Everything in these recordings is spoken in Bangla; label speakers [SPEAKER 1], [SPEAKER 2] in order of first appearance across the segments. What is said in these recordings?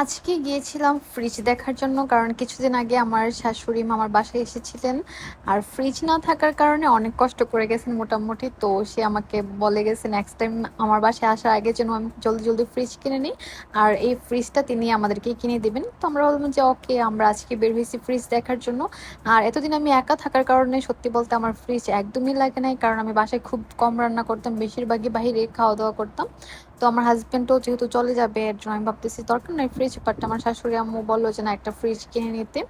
[SPEAKER 1] আজকে গিয়েছিলাম ফ্রিজ দেখার জন্য, কারণ কিছুদিন আগে আমার শাশুড়ি মা আমার বাসায় এসেছিলেন। আর ফ্রিজ না থাকার কারণে অনেক কষ্ট করে গেছেন মোটামুটি, তো সে আমাকে বলে গেছে নেক্সট টাইম আমার বাসায় আসার আগে যেন আমি জলদি জলদি ফ্রিজ কিনে নিই। আর এই ফ্রিজটা তিনি আমাদেরকে কিনে দিবেন। তো আমরা বললাম যে ওকে আমরা আজকে বের হয়েছি ফ্রিজ দেখার জন্য। আর এতদিন আমি একা থাকার কারণে সত্যি বলতে আমার ফ্রিজ একদমই লাগে নাই, কারণ আমি বাসায় খুব কম রান্না করতাম, বেশিরভাগই বাইরে খাওয়া দাওয়া করতাম। তো আমার হাজব্যান্ডও যেহেতু চলে যাবে, এর জন্য আমি ভাবতেছি দরকার নাই ফ্রিজ বাট আমার শাশুড়ি আম্মু বলল যে, না, একটা ফ্রিজ কিনে নিতে।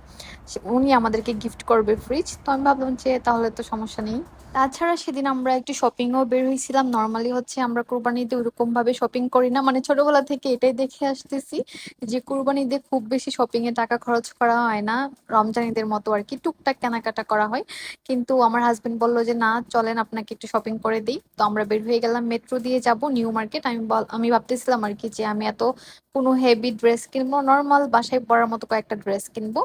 [SPEAKER 1] উনি আমাদেরকে গিফট করবে ফ্রিজ তো আমি ভাবলাম যে, তাহলে তো সমস্যা নেই। তাছাড়া সেদিন আমরা একটু শপিংও বের হয়েছিলাম। নর্মালি হচ্ছে আমরা কোরবানিতে ওরকম ভাবে শপিং করি না। মানে ছোটবেলা থেকে এটাই দেখে আসতেছি যে কোরবানিতে খুব বেশি শপিং এ টাকা খরচ করা হয় না। রমজান ঈদের মতো আর কি, টুকটাক কেনাকাটা করা হয়। কিন্তু আমার হাজবেন্ড বলল যে, না, চলেন, আপনাকে একটু শপিং করে দিই। তো আমরা বের হয়ে গেলাম মেট্রো দিয়ে যাব নিউ মার্কেট আমি আমি ভাবতেছিলাম আর কি যে, আমি এত কোনো হেভি ড্রেস কিনবো নর্মাল বাসায় পরার মতো কয়েকটা ড্রেস কিনবো।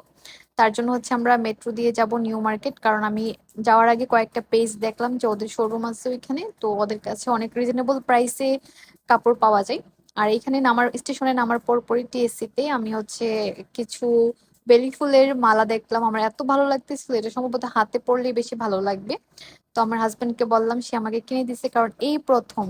[SPEAKER 1] তার জন্য হচ্ছে আমরা মেট্রো দিয়ে যাব নিউ মার্কেট কারণ আমি যাওয়ার আগে কয়েকটা পেজ দেখলাম যে ওদের শোরুম আছে ওইখানে, তো ওদের কাছে অনেক রিজনেবল প্রাইসে কাপড় পাওয়া যায়। আর এখানে নামার স্টেশনে নামার পর পরই টিএসসি তে আমি হচ্ছে কিছু বেলি ফুলের মালা দেখলাম। আমার এত ভালো লাগতেছিল, এটা সম্ভবত হাতে পরলেই বেশি ভালো লাগবে। তো আমার হাজবেন্ডকে বললাম, সে আমাকে কিনে দিছে কারণ এই প্রথম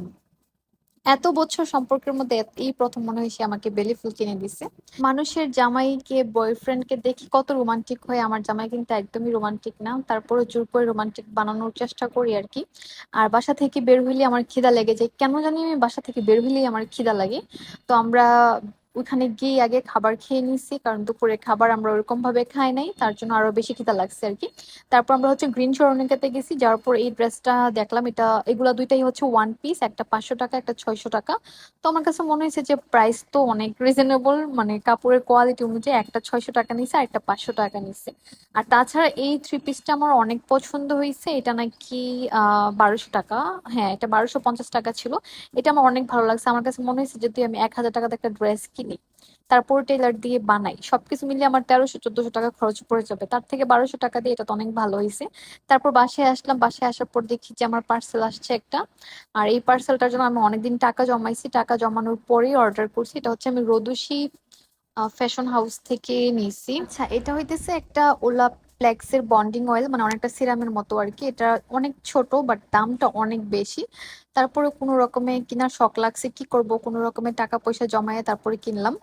[SPEAKER 1] এত বছর সম্পর্কের মধ্যে এই প্রথম মনে হয় আমাকে বেলি ফুল কিনে দিছে। মানুষের জামাইকে বয়ফ্রেন্ডকে দেখি কত রোমান্টিক হয়। আমার জামাই কিন্তু একদমই রোমান্টিক না। তারপরে জোর করে রোমান্টিক বানানোর চেষ্টা করি আর কি। আর বাসা থেকে বের হইলে আমার খিদা লেগে যায় কেন জানি আমি বাসা থেকে বের হইলেই আমার খিদা লাগে। তো আমরা ওখানে গিয়ে আগে খাবার খেয়ে নিছি, কারণ দুপুরে খাবার আমরা ওরকম ভাবে খাই নাই, তার জন্য আরও বেশি খিদা লাগছে আর কি। তারপর আমরা হচ্ছে গ্রিন সরণিকাতে গেছি, যাওয়ার পর এই ড্রেসটা দেখলাম, এটা, এগুলা দুইটাই হচ্ছে ওয়ান পিস একটা পাঁচশো টাকা, একটা ছয়শো টাকা। তো আমার কাছে মনে হয়েছে যে প্রাইস তো অনেক রিজনেবল মানে কাপড়ের কোয়ালিটি অনুযায়ী একটা ছয়শো টাকা নিছে, আর একটা পাঁচশো টাকা নিছে। আর তাছাড়া এই থ্রি পিসটা আমার অনেক পছন্দ হয়েছে, এটা নাকি, আহ, বারোশো টাকা হ্যাঁ এটা বারোশো পঞ্চাশ টাকা ছিল। এটা আমার অনেক ভালো লাগছে, আমার কাছে মনে হয়েছে যদি আমি এক হাজার টাকাতে একটা ড্রেস কিনি তারপর টেলার দিয়ে বানাই। সবকিছু মিলিয়ে আমার তেরোশো, চোদ্দশো টাকা খরচ পড়ে যাবে। তার থেকে বারোশো টাকা দিয়ে এটা তো অনেক ভালো হয়েছে। তারপর বাসায় আসলাম। বাসায় আসার পর দেখি যে আমার পার্সেল আসছে একটা। আর এই পার্সেলটার জন্য আমি অনেকদিন টাকা জমাইছি। টাকা জমানোর পরেই অর্ডার করছি। এটা হচ্ছে আমি রোদুশি ফ্যাশন হাউস থেকে নিয়েছি। আচ্ছা এটা হইতেছে একটা ওলা প্লেক্সের বন্ডিং অয়েল মানে অনেকটা সিরামের মতো আর কি। এটা অনেক ছোট বাট দামটা অনেক বেশি। তারপরে কোনো রকমে কিনার শখ লাগছে, কি করব? কোনো রকমে টাকা পয়সা জমায়ে তারপরে কিনলাম।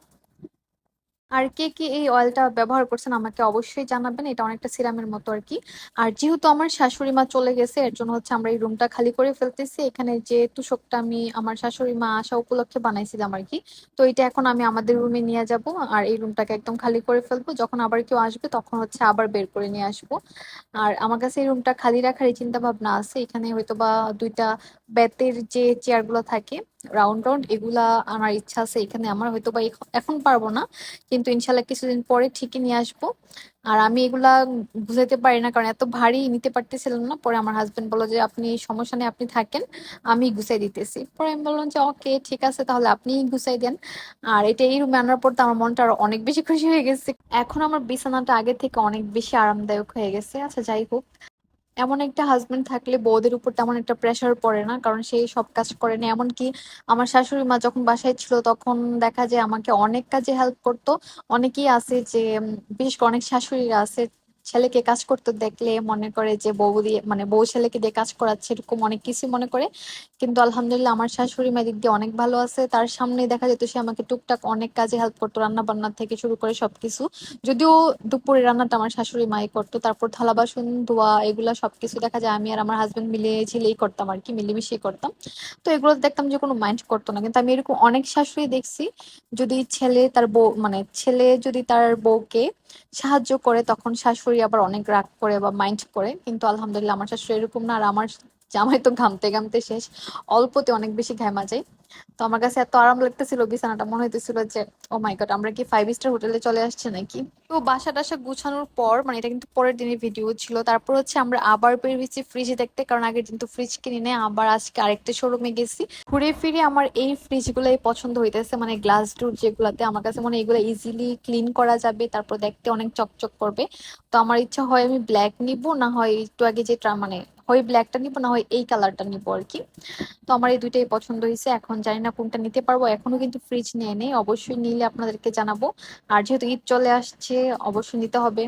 [SPEAKER 1] আর কে কে এই অয়েলটা ব্যবহার করছেন আমাকে অবশ্যই জানাবেন, এটা অনেকটা সিরামের মতো আর কি। আর যেহেতু আমার শাশুড়ি মা চলে গেছে, এর জন্য হচ্ছে আমরা এই রুমটা খালি করে ফেলতেছি। এখানে যে তুষকটা আমি আমার শাশুড়ি মা আসা উপলক্ষে বানাইছিলাম আর কি, তো এটা এখন আমি আমাদের রুমে নিয়ে যাব আর এই রুমটাকে একদম খালি করে ফেলব। যখন আবার কেউ আসবে, তখন হচ্ছে আবার বের করে নিয়ে আসব। আর আমার কাছে এই রুমটা খালি রাখার এই চিন্তা ভাবনা আছে। এখানে হয়তো বা দুইটা বেতের যে চেয়ারগুলো থাকে রাউন্ড রাউন্ড এগুলা আমার ইচ্ছা আছে। এখানে আমার হয়তো বা এখন পারব না। কিন্তু ইনশাল্লাহ কিছুদিন পরে ঠিকই নিয়ে আসব। আর আমি এগুলা বুঝাইতে পারি না, কারণ এত ভারী নিতে পারতেছিলাম না। পরে আমার হাজবেন্ড বলল যে, আপনি সমস্যা নেই, আপনি থাকেন, আমি গুছাই দিতেছি। পরে আমি বললাম যে, ওকে, ঠিক আছে, তাহলে আপনি গুছাই দেন। আর এটা এই রুমে আনার পর তো আমার মনটা আরও অনেক বেশি খুশি হয়ে গেছে। এখন আমার বিছানাটা আগে থেকে অনেক বেশি আরামদায়ক হয়ে গেছে। আচ্ছা যাই হোক। এমন একটা হাজবেন্ড থাকলে বউদের উপর তেমন একটা প্রেশার পড়ে না, কারণ সেই সব কাজ করে না। এমনকি আমার শাশুড়ি মা যখন বাসায় ছিল তখন দেখা যায় আমাকে অনেক কাজে হেল্প করতো। অনেকেই আছে যে বিশেষ করে অনেক শাশুড়িরা আছে, ছেলেকে কাজ করতে দেখলে মনে করে যে বউ দিয়ে মানে বউ ছেলেকে দিয়ে কাজ করাচ্ছে এরকম অনেক কিছু মনে করে। কিন্তু আলহামদুলিল্লাহ আমার শাশুড়ি মা দিক দিয়ে অনেক ভালো আছে। তার সামনে দেখা যেত সে আমাকে টুকটাক অনেক কাজে হেল্প করতো রান্না বান্না থেকে শুরু করে সবকিছু। যদিও দুপুরে রান্নাটা আমার শাশুড়ি মাই করতো, তারপর থালা বাসন ধোয়া এগুলা সবকিছু দেখা যায় আমি আর আমার হাজবেন্ড মিলে ঝিলেই করতাম আর কি, মিলেমিশেই করতাম। তো এগুলো দেখতাম যে কোনো মাইন্ড করতো না, কিন্তু আমি এরকম অনেক শাশুড়ি দেখছি, যদি ছেলে তার বউ মানে ছেলে যদি তার বউকে সাহায্য করে, তখন শাশুড়ি আবার অনেক রাগ করে বা মাইন্ড করে। কিন্তু আলহামদুলিল্লাহ আমার শাশুড়ি এরকম না, আর আমার জামাই তো ঘামতে ঘামতে শেষ। অল্পতে অনেক বেশি ঘামা যায়। তো আমার কাছে এত আরাম লাগতেছিল বিছানাটা, মনে হইতেছিল যে ও মাই গড আমরা কি ফাইভ স্টার হোটেলে চলে আসছে নাকি? তো বাসা টাসা গুছানোর পর মানে এটা কিন্তু পরের দিনের ভিডিও ছিল। তারপর হচ্ছে আমরা আবার বের হয়েছি ফ্রিজে দেখতে, কারণ আগের দিন তো ফ্রিজ কিনে নেই, আবার আজকে আরেকটা শোরুমে গেছি। ঘুরে ফিরে আমার এই ফ্রিজ গুলাই পছন্দ হইতেছে মানে গ্লাস ডোর যেগুলাতে আমার কাছে মনে এগুলো ইজিলি ক্লিন করা যাবে, তারপর দেখতে অনেক চকচক করবে। তো আমার ইচ্ছা হয় আমি ব্ল্যাক নিব, না হয় একটু আগে যে মানে হয় ব্ল্যাকটা নিবো, না হয় এই কালারটা নিবো আর কি। তো আমার এই দুইটাই পছন্দ হয়েছে এখন জানি না কোনটা নিতে পারব। এখনও কিন্তু ফ্রিজ নিয়ে নেই। অবশ্যই নিলে আপনাদেরকে জানাব। আর যেহেতু ঈদ চলে আসছে, অবশ্যই নিতে হবে।